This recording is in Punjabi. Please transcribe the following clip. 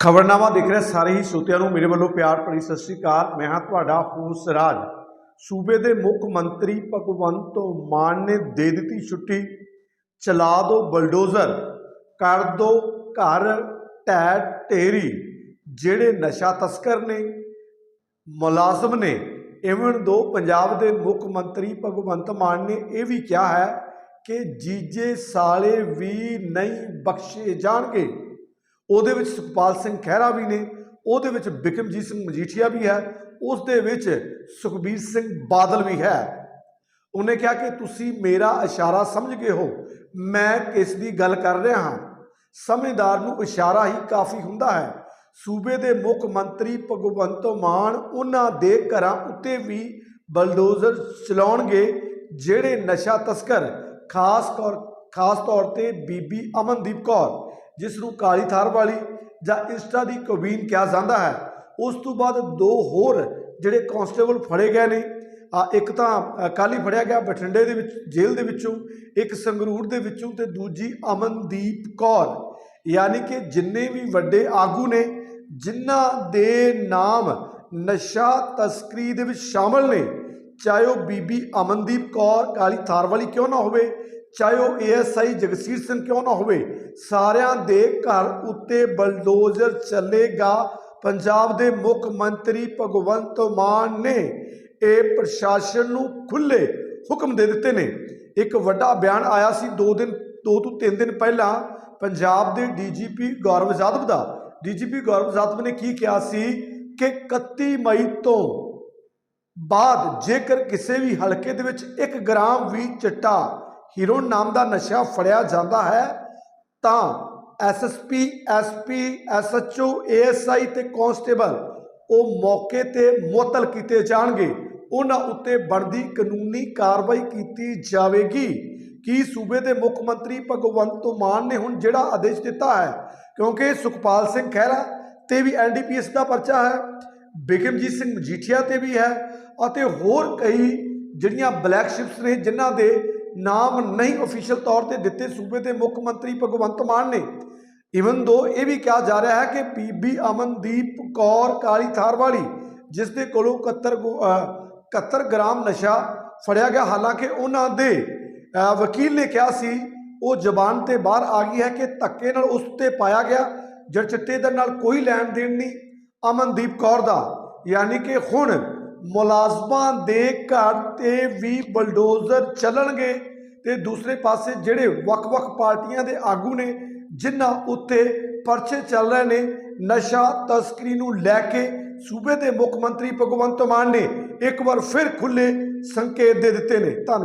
ਖਬਰਨਾਮਾ ਦੇਖ ਰਹੇ ਸਾਰੇ ਹੀ ਸਰੋਤਿਆਂ ਨੂੰ। ਮੇਰੇ ਵੱਲੋਂ ਪਿਆਰ ਭਰੀ ਸਤਿ ਸ੍ਰੀ ਅਕਾਲ। ਮੈਂ ਹਾਂ ਤੁਹਾਡਾ ਹੋਸ ਰਾਜ ਸੂਬੇ ਦੇ ਮੁੱਖ ਮੰਤਰੀ ਭਗਵੰਤ ਮਾਨ ਨੇ ਦੇ ਦਿੱਤੀ ਛੁੱਟੀ। ਚਲਾ ਦਿਓ ਬਲਡੋਜ਼ਰ। ਕਰ ਦਿਓ ਘਰ ਢਹਿ ਢੇਰੀ। ਜਿਹੜੇ ਨਸ਼ਾ ਤਸਕਰ ਨੇ, ਮੁਲਾਜ਼ਮ ਨੇ, ਇਵਨ ਦੋ ਪੰਜਾਬ ਦੇ ਮੁੱਖ ਮੰਤਰੀ ਭਗਵੰਤ ਮਾਨ ਨੇ ਇਹ ਵੀ ਕਿਹਾ ਹੈ ਕਿ ਜੀਜੇ ਸਾਲੇ ਵੀ ਨਹੀਂ ਬਖਸ਼ੇ ਜਾਣਗੇ। ਉਹਦੇ ਵਿੱਚ ਸੁਖਪਾਲ ਸਿੰਘ ਖਹਿਰਾ ਵੀ ਨੇ, ਉਹਦੇ ਵਿੱਚ ਬਿਕਰਮਜੀਤ ਸਿੰਘ ਮਜੀਠੀਆ ਵੀ ਹੈ ਉਸ ਦੇ ਵਿੱਚ ਸੁਖਬੀਰ ਸਿੰਘ ਬਾਦਲ ਵੀ ਹੈ। ਉਹਨੇ ਕਿਹਾ ਕਿ ਤੁਸੀਂ ਮੇਰਾ ਇਸ਼ਾਰਾ ਸਮਝ ਗਏ ਹੋ, ਮੈਂ ਕਿਸ ਦੀ ਗੱਲ ਕਰ ਰਿਹਾ ਹਾਂ? ਸਮਝਦਾਰ ਨੂੰ ਇਸ਼ਾਰਾ ਹੀ ਕਾਫੀ ਹੁੰਦਾ ਹੈ। ਸੂਬੇ ਦੇ ਮੁੱਖ ਮੰਤਰੀ ਭਗਵੰਤ ਮਾਨ ਉਹਨਾਂ ਦੇ ਘਰਾਂ ਉੱਤੇ ਵੀ ਬਲਡੋਜ਼ਰ ਚਲਾਉਣਗੇ, ਜਿਹੜੇ ਨਸ਼ਾ ਤਸਕਰ, ਖਾਸ ਤੌਰ ਖਾਸ ਤੌਰ ਤੇ ਬੀਬੀ ਅਮਨਦੀਪ ਕੌਰ। ਜਿਸ ਨੂੰ ਕਾਲੀ ਥਾਰ ਵਾਲੀ ਜਾਂ ਇੰਸਟਾ ਦੀ ਕਵੀਨ ਕਿਹਾ ਜਾਂਦਾ ਹੈ, ਉਸ ਤੋਂ ਬਾਅਦ ਦੋ ਹੋਰ ਜਿਹੜੇ ਕਾਂਸਟੇਬਲ ਫੜੇ ਗਏ ਨੇ। ਆ ਇੱਕ ਤਾਂ ਕਾਲੀ ਫੜਿਆ ਗਿਆ ਬਠਿੰਡੇ ਦੇ ਵਿੱਚ, ਜੇਲ੍ਹ ਦੇ ਵਿੱਚੋਂ, ਇੱਕ ਸੰਗਰੂਰ ਦੇ ਵਿੱਚੋਂ ਤੇ ਦੂਜੀ ਅਮਨਦੀਪ ਕੌਰ। ਯਾਨੀ ਕਿ ਜਿੰਨੇ ਵੀ ਵੱਡੇ ਆਗੂ ਨੇ, ਜਿਨ੍ਹਾਂ ਦੇ ਨਾਮ ਨਸ਼ਾ ਤਸਕਰੀ ਦੇ ਵਿੱਚ ਸ਼ਾਮਲ ਨੇ, ਚਾਹੇ ਉਹ ਬੀਬੀ ਅਮਨਦੀਪ ਕੌਰ, ਕਾਲੀ ਥਾਰ ਵਾਲੀ ਕਿਉਂ ਨਾ ਹੋਵੇ ਚਾਹੇ ਉਹ ਏਐਸਆਈ ਜਗਸੀਰ ਸਿੰਘ ਕਿਉਂ ਨਾ ਹੋਵੇ, ਸਾਰਿਆਂ ਦੇ ਘਰ ਉੱਤੇ ਬਲਡੋਜ਼ਰ ਚੱਲੇਗਾ। ਪੰਜਾਬ ਦੇ ਮੁੱਖ ਮੰਤਰੀ ਭਗਵੰਤ ਮਾਨ ਨੇ ਇਹ ਪ੍ਰਸ਼ਾਸਨ ਨੂੰ ਖੁੱਲੇ ਹੁਕਮ ਦੇ ਦਿੱਤੇ ਨੇ। ਇੱਕ ਵੱਡਾ ਬਿਆਨ ਆਇਆ ਸੀ 2 ਦਿਨ 2 ਤੋਂ 3 ਦਿਨ ਪਹਿਲਾਂ ਪੰਜਾਬ ਦੇ ਡੀਜੀਪੀ ਗੌਰਵ ਜਾਦਵ ਦਾ। ਡੀਜੀਪੀ ਗੌਰਵ ਜਾਦਵ ਨੇ ਕੀ ਕਿਹਾ ਸੀ ਕਿ 31 ਮਈ ਤੋਂ ਬਾਅਦ ਜੇਕਰ ਕਿਸੇ ਵੀ ਹਲਕੇ ਦੇ ਵਿੱਚ 1 ਗ੍ਰਾਮ ਵੀ ਚਿੱਟਾ ਹੀਰੋਇਨ ਨਾਮ ਦਾ ਨਸ਼ਾ ਫੜਿਆ ਜਾਂਦਾ ਹੈ, ਤਾਂ ਐਸਐਸਪੀ ਐਸਪੀ ਐਸਐਚਓ ਏਐਸਆਈ ਤੇ ਕਾਂਸਟੇਬਲ ਉਹ ਮੌਕੇ ਤੇ ਮੁਅੱਤਲ ਕੀਤੇ ਜਾਣਗੇ। ਉਹਨਾਂ ਉੱਤੇ ਬਣਦੀ ਕਾਨੂੰਨੀ ਕਾਰਵਾਈ ਕੀਤੀ ਜਾਵੇਗੀ। ਕੀ ਸੂਬੇ ਦੇ ਮੁੱਖ ਮੰਤਰੀ ਭਗਵੰਤ ਮਾਨ ਨੇ ਹੁਣ ਜਿਹੜਾ ਆਦੇਸ਼ ਦਿੱਤਾ ਹੈ? ਕਿਉਂਕਿ ਸੁਖਪਾਲ ਸਿੰਘ ਖਹਿਰਾ ਤੇ ਵੀ ਐਨਡੀਪੀਐਸ ਦਾ ਪਰਚਾ ਹੈ, ਬਿਕਰਮਜੀਤ ਸਿੰਘ ਮਜੀਠੀਆ ਤੇ ਵੀ ਹੈ, ਅਤੇ ਹੋਰ ਕਈ ਜਿਹੜੀਆਂ ਬਲੈਕ ਸ਼ਿਪਸ ਨੇ, ਜਿਨ੍ਹਾਂ ਦੇ ਨਾਮ ਨਹੀਂ ਅਫੀਸ਼ੀਅਲ ਤੌਰ ਤੇ ਦਿੱਤੇ ਸੂਬੇ ਦੇ ਮੁੱਖ ਮੰਤਰੀ ਭਗਵੰਤ ਮਾਨ ਨੇ। ਇਵਨ ਦੋ ਇਹ ਵੀ ਕਿਹਾ ਜਾ ਰਿਹਾ ਹੈ ਕਿ ਬੀਬੀ ਅਮਨਦੀਪ ਕੌਰ ਕਾਲੀ ਥਾਰ ਵਾਲੀ ਜਿਸ ਦੇ ਕੋਲੋਂ 71 ਗੋ- ਅਹ 71 ਗ੍ਰਾਮ ਨਸ਼ਾ ਫੜਿਆ ਗਿਆ, ਹਾਲਾਂਕਿ ਉਹਨਾਂ ਦੇ ਵਕੀਲ ਨੇ ਕਿਹਾ ਸੀ, ਉਹ ਜ਼ਬਾਨ ਤੇ ਬਾਹਰ ਆ ਗਈ ਹੈ ਕਿ ਧੱਕੇ ਨਾਲ ਉਸ ਤੇ ਪਾਇਆ ਗਿਆ ਜੜ ਚਿੱਟੇ ਦੇ ਨਾਲ ਕੋਈ ਲੈਣ ਦੇਣ ਨਹੀਂ। ਅਮਨਦੀਪ ਕੌਰ ਦਾ, ਯਾਨੀ ਕਿ ਹੁਣ ਮੁਲਾਜ਼ਮਾਂ ਦੇ ਘਰ ਤੇ ਵੀ ਬਲਡੋਜ਼ਰ ਚੱਲਣਗੇ ਤੇ ਦੂਸਰੇ ਪਾਸੇ ਜਿਹੜੇ ਵੱਖ-ਵੱਖ ਪਾਰਟੀਆਂ ਦੇ ਆਗੂ ਨੇ, ਜਿਨ੍ਹਾਂ ਉੱਤੇ ਪਰਚੇ ਚੱਲ ਰਹੇ ਨੇ, ਨਸ਼ਾ ਤਸਕਰੀ ਨੂੰ ਲੈ ਕੇ ਸੂਬੇ ਦੇ ਮੁੱਖ ਮੰਤਰੀ ਭਗਵੰਤ ਮਾਨ ਨੇ ਇੱਕ ਵਾਰ ਫਿਰ ਖੁੱਲੇ ਸੰਕੇਤ ਦੇ ਦਿੱਤੇ ਨੇ। ਧੰਨਵਾਦ।